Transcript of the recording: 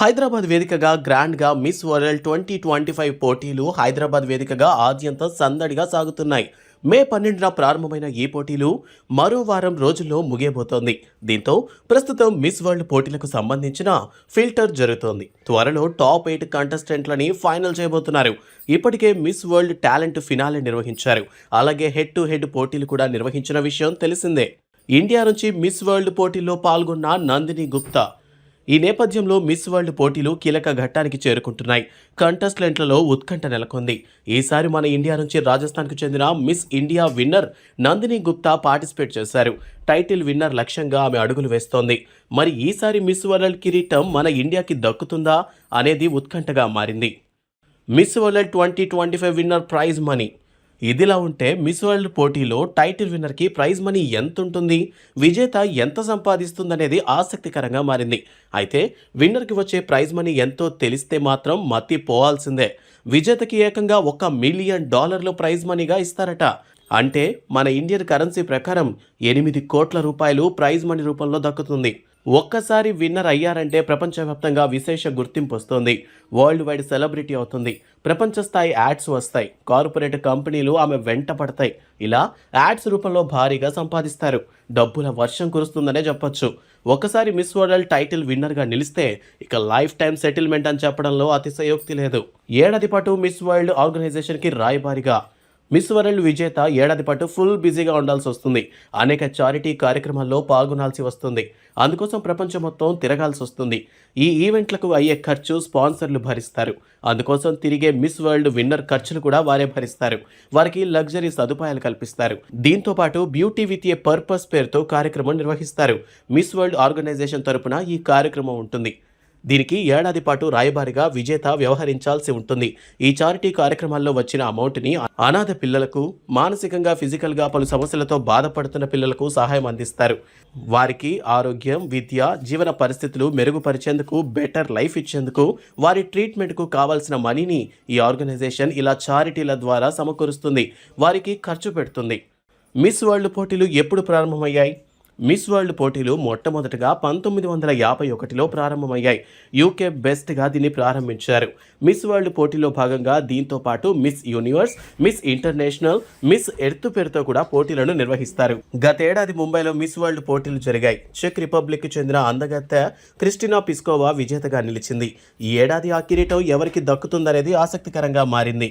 హైదరాబాద్ వేదికగా గ్రాండ్గా Miss World twenty twenty five పోటీలు హైదరాబాద్ వేదికగా ఆద్యంత సందడిగా సాగుతున్నాయి. మే పన్నెండున ప్రారంభమైన ఈ పోటీలు మరో వారం రోజుల్లో ముగియబోతోంది. దీంతో ప్రస్తుతం మిస్ వరల్డ్ పోటీలకు సంబంధించిన ఫిల్టర్ జరుగుతోంది. త్వరలో టాప్ ఎయిట్ కంటెస్టెంట్లని ఫైనల్ చేయబోతున్నారు. ఇప్పటికే మిస్ వరల్డ్ టాలెంట్ ఫినాలే నిర్వహించారు. అలాగే హెడ్ టు హెడ్ పోటీలు కూడా నిర్వహించిన విషయం తెలిసిందే. ఇండియా నుంచి మిస్ వరల్డ్ పోటీల్లో పాల్గొన్న నందిని గుప్తా ఈ నేపథ్యంలో మిస్ వరల్డ్ పోటీలు కీలక ఘట్టానికి చేరుకుంటున్నాయి. కంటెస్టెంట్లలో ఉత్కంఠ నెలకొంది. ఈసారి మన ఇండియా నుంచి రాజస్థాన్కు చెందిన Miss India winner Nandini Gupta participate చేశారు. టైటిల్ విన్నర్ లక్ష్యంగా ఆమె అడుగులు వేస్తోంది. మరి ఈసారి మిస్ వరల్డ్ కిరీటం మన ఇండియాకి దక్కుతుందా అనేది ఉత్కంఠగా మారింది. Miss World twenty twenty five winner prize money ఇదిలా ఉంటే మిస్ వరల్డ్ పోటీలో టైటిల్ విన్నర్కి ప్రైజ్ మనీ ఎంత ఉంటుంది విజేత ఎంత సంపాదిస్తుందనేది ఆసక్తికరంగా మారింది. అయితే విన్నర్కి వచ్చే ప్రైజ్ మనీ ఎంతో తెలిస్తే మాత్రం మతి పోవాల్సిందే విజేతకి ఏకంగా ఒక మిలియన్ డాలర్లు ప్రైజ్ మనీగా ఇస్తారట. అంటే మన ఇండియన్ కరెన్సీ ప్రకారం ఎనిమిది కోట్ల రూపాయలు ప్రైజ్ మనీ రూపంలో దక్కుతుంది. ఒక్కసారి విన్నర్ అయ్యారంటే ప్రపంచవ్యాప్తంగా విశేష గుర్తింపు వస్తుంది. వరల్డ్ వైడ్ సెలబ్రిటీ అవుతుంది. ప్రపంచ స్థాయి యాడ్స్ వస్తాయి. కార్పొరేట్ కంపెనీలు ఆమె వెంట పడతాయి. ఇలా యాడ్స్ రూపంలో భారీగా సంపాదిస్తారు. డబ్బుల వర్షం కురుస్తుందనే చెప్పొచ్చు. ఒకసారి మిస్ వరల్డ్ టైటిల్ విన్నర్గా నిలిస్తే ఇక లైఫ్ టైం సెటిల్మెంట్ అని చెప్పడంలో అతిశయోక్తి లేదు. ఏడాది పాటు మిస్ వరల్డ్ ఆర్గనైజేషన్కి రాయబారిగా. మిస్ వరల్డ్ విజేత ఏడాది పాటు ఫుల్ బిజీగా ఉండాల్సి వస్తుంది. అనేక చారిటీ కార్యక్రమాల్లో పాల్గొనాల్సి వస్తుంది. అందుకోసం ప్రపంచం మొత్తం తిరగాల్సి వస్తుంది. ఈ ఈవెంట్లకు అయ్యే ఖర్చు స్పాన్సర్లు భరిస్తారు. అందుకోసం తిరిగే మిస్ వరల్డ్ విన్నర్ ఖర్చులు కూడా వారే భరిస్తారు. వారికి లగ్జరీ సదుపాయాలు కల్పిస్తారు. దీంతో పాటు బ్యూటీ విత్ ఏ పర్పస్ పేరుతో కార్యక్రమం నిర్వహిస్తారు. మిస్ వరల్డ్ ఆర్గనైజేషన్ తరపున ఈ కార్యక్రమం ఉంటుంది. దీనికి ఏడాది పాటు రాయబారిగా విజేత వ్యవహరించాల్సి ఉంటుంది. ఈ చారిటీ కార్యక్రమాల్లో వచ్చిన అమౌంట్ని అనాథ పిల్లలకు మానసికంగా ఫిజికల్గా పలు సమస్యలతో బాధపడుతున్న పిల్లలకు సహాయం అందిస్తారు. వారికి ఆరోగ్యం విద్య జీవన పరిస్థితులు మెరుగుపరిచేందుకు బెటర్ లైఫ్ ఇచ్చేందుకు వారి ట్రీట్మెంట్కు కావాల్సిన మనీని ఈ ఆర్గనైజేషన్ ఇలా చారిటీల ద్వారా సమకూరుస్తుంది. వారికి ఖర్చు పెడుతుంది. మిస్ వరల్డ్ పోటీలు ఎప్పుడు ప్రారంభమయ్యాయి? మిస్ వరల్డ్ పోటీలు మొట్టమొదటగా పంతొమ్మిది వందల యాభై ఒకటిలో ప్రారంభమయ్యాయి. యూకే బెస్ట్గా దీన్ని ప్రారంభించారు. మిస్ వరల్డ్ పోటీలో భాగంగా దీంతో పాటు Miss Universe Miss International Miss Earth పేరుతో కూడా పోటీలను నిర్వహిస్తారు. గతేడాది ముంబైలో మిస్ వరల్డ్ పోటీలు జరిగాయి. చెక్ రిపబ్లిక్ చెందిన అందగత్తె క్రిస్టినా పిస్కోవా విజేతగా నిలిచింది. ఈ ఏడాది ఆ కిరీటం ఎవరికి దక్కుతుందనేది ఆసక్తికరంగా మారింది.